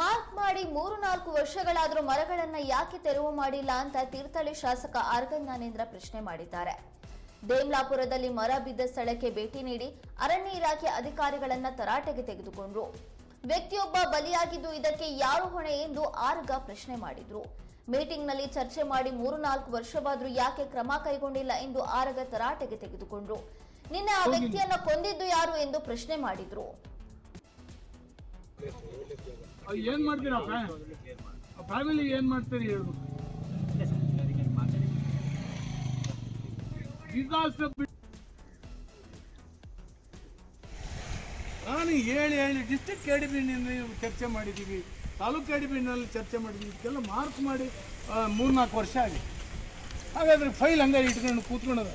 Mark ಮಾಡಿ ಮೂರು ನಾಲ್ಕು ವರ್ಷಗಳಾದರೂ ಮರಗಳನ್ನ ಯಾಕೆ ತೆರವು ಮಾಡಿಲ್ಲ ಅಂತ ತೀರ್ಥಹಳ್ಳಿ ಶಾಸಕ ಆರ್ಗ ಜ್ಞಾನೇಂದ್ರ ಪ್ರಶ್ನೆ ಮಾಡಿದ್ದಾರೆ. ದೇಮ್ಲಾಪುರದಲ್ಲಿ ಮರ ಬಿದ್ದ ಸ್ಥಳಕ್ಕೆ ಭೇಟಿ ನೀಡಿ ಅರಣ್ಯ ಇಲಾಖೆ ಅಧಿಕಾರಿಗಳನ್ನ ತರಾಟೆಗೆ ತೆಗೆದುಕೊಂಡ್ರು. ವ್ಯಕ್ತಿಯೊಬ್ಬ ಬಲಿಯಾಗಿದ್ದು ಇದಕ್ಕೆ ಯಾರು ಹೊಣೆ ಎಂದು ಆರ್ಗ ಪ್ರಶ್ನೆ ಮಾಡಿದ್ರು. ಮೀಟಿಂಗ್ನಲ್ಲಿ ಚರ್ಚೆ ಮಾಡಿ ಮೂರು ನಾಲ್ಕು ವರ್ಷವಾದರೂ ಯಾಕೆ ಕ್ರಮ ಕೈಗೊಂಡಿಲ್ಲ ಎಂದು ಆರಗ ತರಾಟೆಗೆ ತೆಗೆದುಕೊಂಡ್ರು. ನಿನ್ನೆ ಆ ವ್ಯಕ್ತಿಯನ್ನ ಕೊಂದಿದ್ದು ಯಾರು ಎಂದು ಪ್ರಶ್ನೆ ಮಾಡಿದ್ರು. ಏನ್ ಮಾಡ್ತೀರಾ ಫ್ಯಾಮಿಲಿ ಏನ್ ಮಾಡ್ತೀರಿ ನಾನು ಹೇಳಿ ಹೇಳಿ ಡಿಸ್ಟ್ರಿಕ್ಟ್ ಕೆಡಿಬಿನಲ್ಲಿ ಚರ್ಚೆ ಮಾಡಿದ್ದೀವಿ, ತಾಲೂಕು ಕೆಡಿಬಿನಲ್ಲಿ ಚರ್ಚೆ ಮಾಡಿದ್ದೀವಿ, ಇದಕ್ಕೆಲ್ಲ ಮಾರ್ಕ್ ಮಾಡಿ ಮೂರ್ನಾಲ್ಕು ವರ್ಷ ಆಗಿದೆ. ಹಾಗಾದ್ರೆ ಫೈಲ್ ಹಂಗಾರೆ ಇಟ್ಕೊಂಡು ಕೂತ್ಕೊಂಡದ.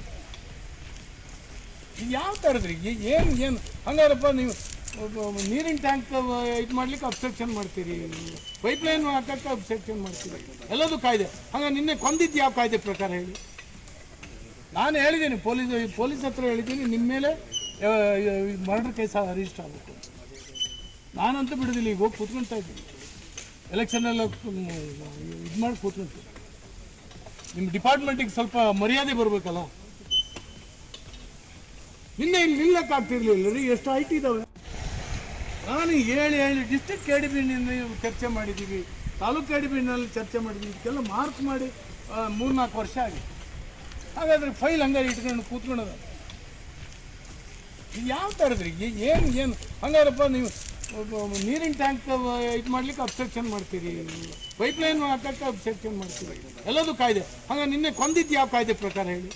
ಇದು ಯಾವ ಥರದ್ರಿ? ಏನು ಏನು? ಹಂಗಾರಪ್ಪ ನೀವು ನೀರಿನ ಟ್ಯಾಂಕ್ ಇದು ಮಾಡ್ಲಿಕ್ಕೆ ಅಬ್ಸ್ಟ್ರಕ್ಷನ್ ಮಾಡ್ತೀರಿ. ಪೈಪ್ ಲೈನ್ ಹಾಕಕ್ಕೆ ಅಬ್ಸ್ಟ್ರಕ್ಷನ್ ಮಾಡ್ತೀರಿ. ಎಲ್ಲದು ಕಾಯ್ದೆ. ಹಂಗ ನಿನ್ನೆ ಕೊಂದಿದ್ದು ಯಾವ ಕಾಯ್ದೆ ಪ್ರಕಾರ ಹೇಳಿ? ನಾನು ಹೇಳಿದ್ದೀನಿ, ಪೊಲೀಸ್ ಪೊಲೀಸ್ ಹತ್ರ ಹೇಳಿದ್ದೀನಿ ನಿಮ್ಮ ಮೇಲೆ ಮರ್ಡರ್ ಕೇಸ್ ರಿಜಿಸ್ಟರ್ ಆಗಬೇಕು ನಾನಂತೂ ಬಿಡೋದಿಲ್ಲ, ಈಗ ಹೋಗಿ ಕೂತ್ಕೊಳ್ತಾ ಇದ್ದೀನಿ. ಎಲೆಕ್ಷನೆಲ್ಲ ಇದು ಮಾಡಿ ಕೂತ್ಕೊಳ್ತೀನಿ ನಿಮ್ಮ ಡಿಪಾರ್ಟ್ಮೆಂಟಿಗೆ ಸ್ವಲ್ಪ ಮರ್ಯಾದೆ ಬರಬೇಕಲ್ಲ? ನಿನ್ನೆ ಇಲ್ಲಿ ನಿಲ್ಲಕ್ಕಾಗ್ತಿರ್ಲಿಲ್ಲ ರೀ, ಎಷ್ಟು ಐಟಿ ಇದಾವೆ? ನಾನು ಹೇಳಿ ಹೇಳಿ ಡಿಸ್ಟಿಕ್ ಕೆಡಿಬಿನಲ್ಲಿ ಚರ್ಚೆ ಮಾಡಿದ್ದೀವಿ, ತಾಲೂಕು ಕೆಡಿಬಿನಲ್ಲಿ ಚರ್ಚೆ ಮಾಡಿದ್ದೀವಿ, ಇದಕ್ಕೆಲ್ಲ ಮಾರ್ಕ್ ಮಾಡಿ ಮೂರ್ನಾಲ್ಕು ವರ್ಷ ಆಗಿದೆ. ಹಾಗಾದ್ರೆ ಫೈಲ್ ಹಂಗಾರೆ ಇಟ್ಕೊಂಡು ಕೂತ್ಕೊಳ್ಳೋದ ಇದು ಯಾವ ಥರದ್ರಿ ಏನು ಏನು ಹಂಗಾರಪ್ಪ ನೀವು ನೀರಿನ ಟ್ಯಾಂಕ್ ಇದು ಮಾಡ್ಲಿಕ್ಕೆ ಅಬ್ಸ್ಟ್ರಕ್ಷನ್ ಮಾಡ್ತೀರಿ ಪೈಪ್ಲೈನ್ ಹಾಕಕ್ಕೆ ಅಬ್ಸ್ಟ್ರಕ್ಷನ್ ಮಾಡ್ತೀರಿ, ಎಲ್ಲದೂ ಕಾಯ್ದೆ. ಹಂಗ ನಿನ್ನೆ ಕೊಂದಿದ್ದು ಯಾವ ಕಾಯ್ದೆ ಪ್ರಕಾರ ಹೇಳಿ?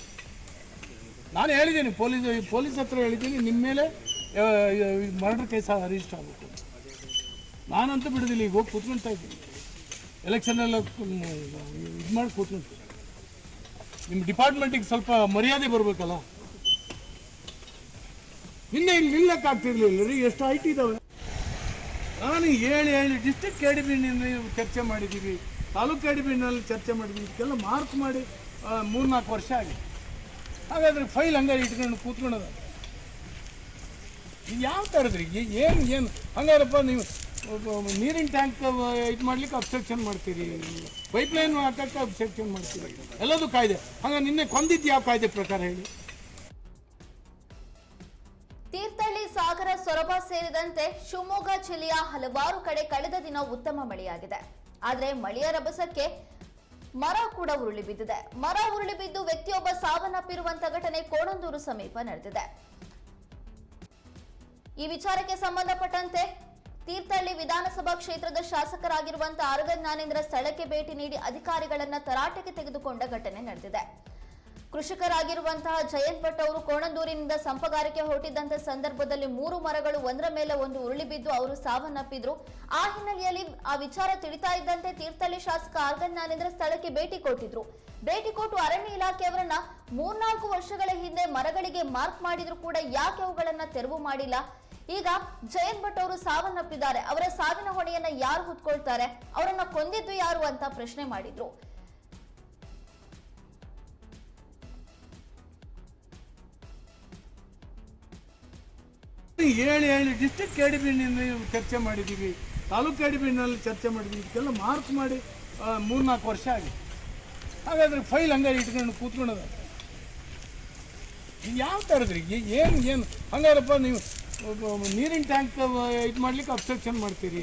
ನಾನು ಹೇಳಿದ್ದೀನಿ, ಪೊಲೀಸ್ ಪೊಲೀಸ್ ಹತ್ರ ಹೇಳಿದ್ದೀನಿ, ನಿಮ್ಮ ಮೇಲೆ ಮರ್ಡರ್ ಕೇಸ್ ರಿಜಿಸ್ಟರ್ ಆಗಬೇಕು ನಾನಂತೂ ಬಿಡೋದಿಲ್ಲ, ಈಗ ಹೋಗಿ ಕೂತ್ಕೊಳ್ತಾ ಇದ್ದೀನಿ. ಎಲೆಕ್ಷನೆಲ್ಲ ಇದು ಮಾಡಿ ಕೂತ್ಕೊಳ್ತೀನಿ ನಿಮ್ಮ ಡಿಪಾರ್ಟ್ಮೆಂಟಿಗೆ ಸ್ವಲ್ಪ ಮರ್ಯಾದೆ ಬರಬೇಕಲ್ಲ? ನಿನ್ನೆ ಇಲ್ಲಿ ನಿಲ್ಲಕ್ಕೆ ಆಗ್ತಿರ್ಲಿಲ್ಲ, ರೀ, ಎಷ್ಟು ಐಟಿ ಇದಾವೆ? ನಾನು ಹೇಳಿ ಹೇಳಿ ಡಿಸ್ಟಿಕ್ ಕೆಡಿಬಿನಲ್ಲಿ ಚರ್ಚೆ ಮಾಡಿದ್ದೀವಿ ತಾಲೂಕು ಕೆಡಿಬಿನಲ್ಲಿ ಚರ್ಚೆ ಮಾಡಿದ್ದೀವಿ ಇದಕ್ಕೆಲ್ಲ ಮಾರ್ಕ್ ಮಾಡಿ ಮೂರ್ನಾಲ್ಕು ವರ್ಷ ಆಗಿದೆ. ಹಾಗಾದ್ರೆ ಫೈಲ್ ಹಂಗಾರೆ ಇಟ್ಕೊಂಡು ಕೂತ್ಕೊಳ್ಳೋದ ಇದು ಯಾವ ಥರದ್ರಿ ಏನು ಏನು ಹಂಗಾರಪ್ಪ ನೀವು ನೀರಿನ ಟ್ಯಾಂಕ್ ಇದು ಮಾಡ್ಲಿಕ್ಕೆ ಅಬ್ಸ್ಟ್ರಕ್ಷನ್ ಮಾಡ್ತೀರಿ. ಪೈಪ್ಲೈನ್ ಹಾಕಕ್ಕೆ ಅಬ್ಸ್ಟ್ರಕ್ಷನ್ ಮಾಡ್ತೀರಿ. ಎಲ್ಲದೂ ಕಾಯ್ದೆ. ಹಂಗ ನಿನ್ನೆ ಕೊಂದಿದ್ದು ಯಾವ ಕಾಯ್ದೆ ಪ್ರಕಾರ ಹೇಳಿ? ತೀರ್ಥಹಳ್ಳಿ ಸಾಗರ ಸೊರಬ ಸೇರಿದಂತೆ ಶಿವಮೊಗ್ಗ ಜಿಲ್ಲೆಯ ಹಲವಾರು ಕಡೆ ಕಳೆದ ದಿನ ಉತ್ತಮ ಮಳೆಯಾಗಿದೆ. ಆದರೆ ಮಳೆಯ ರಭಸಕ್ಕೆ ಮರ ಕೂಡ ಉರುಳಿ ಬಿದ್ದಿದೆ. ಮರ ಉರುಳಿ ಬಿದ್ದು ವ್ಯಕ್ತಿಯೊಬ್ಬ ಸಾವನ್ನಪ್ಪಿರುವಂತಹ ಘಟನೆ ಕೋಣಂದೂರು ಸಮೀಪ ನಡೆದಿದೆ. ಈ ವಿಚಾರಕ್ಕೆ ಸಂಬಂಧಪಟ್ಟಂತೆ ತೀರ್ಥಹಳ್ಳಿ ವಿಧಾನಸಭಾ ಕ್ಷೇತ್ರದ ಶಾಸಕರಾಗಿರುವಂತಹ ಆರಗ ಜ್ಞಾನೇಂದ್ರ ಸ್ಥಳಕ್ಕೆ ಭೇಟಿ ನೀಡಿ ಅಧಿಕಾರಿಗಳನ್ನ ತರಾಟೆಗೆ ತೆಗೆದುಕೊಂಡ ಘಟನೆ ನಡೆದಿದೆ. ಕೃಷಿಕರಾಗಿರುವಂತಹ ಜಯಂತ್ ಭಟ್ ಅವರು ಕೋಣಂದೂರಿನಿಂದ ಸಂಪಗಾರಿಕೆ ಹೊರಟಿದ್ದಂತ ಸಂದರ್ಭದಲ್ಲಿ ಮೂರು ಮರಗಳು ಒಂದರ ಮೇಲೆ ಒಂದು ಉರುಳಿ ಬಿದ್ದು ಅವರು ಸಾವನ್ನಪ್ಪಿದ್ರು. ಆ ಹಿನ್ನೆಲೆಯಲ್ಲಿ ಆ ವಿಚಾರ ತಿಳಿತಾ ಇದ್ದಂತೆ ತೀರ್ಥಹಳ್ಳಿ ಶಾಸಕ ಆರ್ಗನ್ ಜ್ಞಾನೇಂದ್ರ ಸ್ಥಳಕ್ಕೆ ಭೇಟಿ ಕೊಟ್ಟಿದ್ರು. ಭೇಟಿ ಕೊಟ್ಟು ಅರಣ್ಯ ಇಲಾಖೆಯವರನ್ನ ಮೂರ್ನಾಲ್ಕು ವರ್ಷಗಳ ಹಿಂದೆ ಮರಗಳಿಗೆ ಮಾರ್ಕ್ ಮಾಡಿದ್ರು ಕೂಡ ಯಾಕೆ ಅವುಗಳನ್ನ ತೆರವು ಮಾಡಿಲ್ಲ? ಈಗ ಜಯಂತ್ ಭಟ್ ಅವರು ಸಾವನ್ನಪ್ಪಿದ್ದಾರೆ. ಅವರ ಸಾವಿನ ಹೊಣೆಯನ್ನ ಯಾರು ಹೊತ್ಕೊಳ್ತಾರೆ? ಅವರನ್ನ ಕೊಂದಿದ್ದು ಯಾರು ಅಂತ ಪ್ರಶ್ನೆ ಮಾಡಿದ್ರು. ಹೇಳಿ ಹೇಳಿ ಡಿಸ್ಟ್ರಿಕ್ಟ್ ಕೆಡಿಬಿನಲ್ಲಿ ಚರ್ಚೆ ಮಾಡಿದ್ದೀವಿ. ತಾಲೂಕು ಕೆಡಿಬಿನಲ್ಲಿ ಚರ್ಚೆ ಮಾಡಿದ್ದೀವಿ. ಇದಕ್ಕೆಲ್ಲ ಮಾರ್ಕ್ ಮಾಡಿ ಮೂರ್ನಾಲ್ಕು ವರ್ಷ ಆಗಿದೆ. ಹಾಗಾದ್ರೆ ಫೈಲ್ ಹಂಗಾರೆ ಇಟ್ಕೊಂಡು ಕೂತ್ಕೊಂಡದ? ಯಾವ ಥರದ್ರಿ? ಏನು ಏನು? ಹಂಗಾರಪ್ಪ ನೀವು ನೀರಿನ ಟ್ಯಾಂಕ್ ಇದು ಮಾಡ್ಲಿಕ್ಕೆ ಅಬ್ಸ್ಟ್ರಕ್ಷನ್ ಮಾಡ್ತೀರಿ.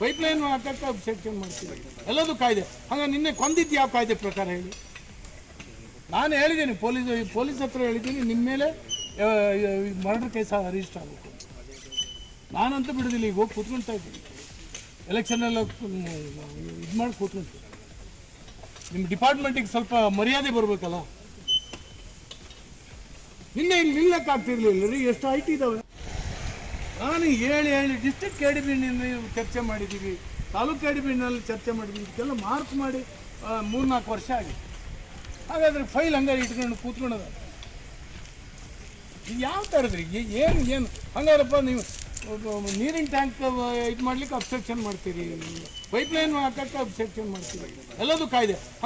ಪೈಪ್ಲೈನ್ ಹಾಕಕ್ಕೆ ಅಬ್ಸ್ಟ್ರಕ್ಷನ್ ಮಾಡ್ತೀರಿ. ಎಲ್ಲದೂ ಕಾಯ್ದೆ. ಹಂಗ ನಿನ್ನೆ ಕೊಂದಿದ್ದು ಯಾವ ಕಾಯ್ದೆ ಪ್ರಕಾರ ಹೇಳಿ? ನಾನು ಹೇಳಿದ್ದೀನಿ, ಪೊಲೀಸ್ ಪೊಲೀಸ್ ಹತ್ರ ಹೇಳಿದ್ದೀನಿ. ನಿಮ್ಮ ಮೇಲೆ ಮರ್ಡರ್ ಕೇಸ್ ರಿಜಿಸ್ಟರ್ ಆಗಬೇಕು ನಾನಂತೂ ಬಿಡೋದಿಲ್ಲ, ಈಗ ಹೋಗಿ ಕೂತ್ಕೊಳ್ತಾ ಇದ್ದೀನಿ. ಎಲೆಕ್ಷನೆಲ್ಲ ಇದು ಮಾಡಿ ಕೂತ್ಕೊಳ್ತೀನಿ ನಿಮ್ಮ ಡಿಪಾರ್ಟ್ಮೆಂಟಿಗೆ ಸ್ವಲ್ಪ ಮರ್ಯಾದೆ ಬರಬೇಕಲ್ಲ? ನಿನ್ನೆ ಇಲ್ಲಿ ನಿಲ್ಲಕ್ಕೆ ಆಗ್ತಿರ್ಲಿಲ್ಲ ರೀ, ಎಷ್ಟು ಐಟಿ ಇದಾವೆ. ನಾನು ಹೇಳಿ ಹೇಳಿ ಡಿಸ್ಟ್ರಿಕ್ಟ್ ಕೆಡಿಬಿನಲ್ಲಿ ಚರ್ಚೆ ಮಾಡಿದ್ದೀವಿ ತಾಲೂಕು ಕೆಡಿಬಿನಲ್ಲಿ ಚರ್ಚೆ ಮಾಡಿದ್ದೀವಿ ಇದಕ್ಕೆಲ್ಲ ಮಾರ್ಕ್ ಮಾಡಿ ಮೂರ್ನಾಲ್ಕು ವರ್ಷ ಆಗಿದೆ. ಹಾಗಾದ್ರೆ ಫೈಲ್ ಹಂಗಾರೆ ಇಟ್ಕೊಂಡು ಕೂತ್ಕೊಳ್ಳೋದ ಯಾವ ಥರದ್ರಿ? ಏನು ಏನು? ಹಂಗಾರಪ್ಪ ನೀವು ನೀರಿನ ಟ್ಯಾಂಕ್ ಇದು ಮಾಡ್ಲಿಕ್ಕೆ ಅಬ್ಸ್ಟ್ರಕ್ಷನ್ ಮಾಡ್ತೀರಿ? ಪೈಪ್ ಲೈನ್ ಹಾಕಕ್ಕೆ ಅಬ್ಸ್ಟ್ರಕ್ಷನ್ ಮಾಡ್ತೀರಿ? ಎಲ್ಲದೂ ಕಾಯ್ದೆ.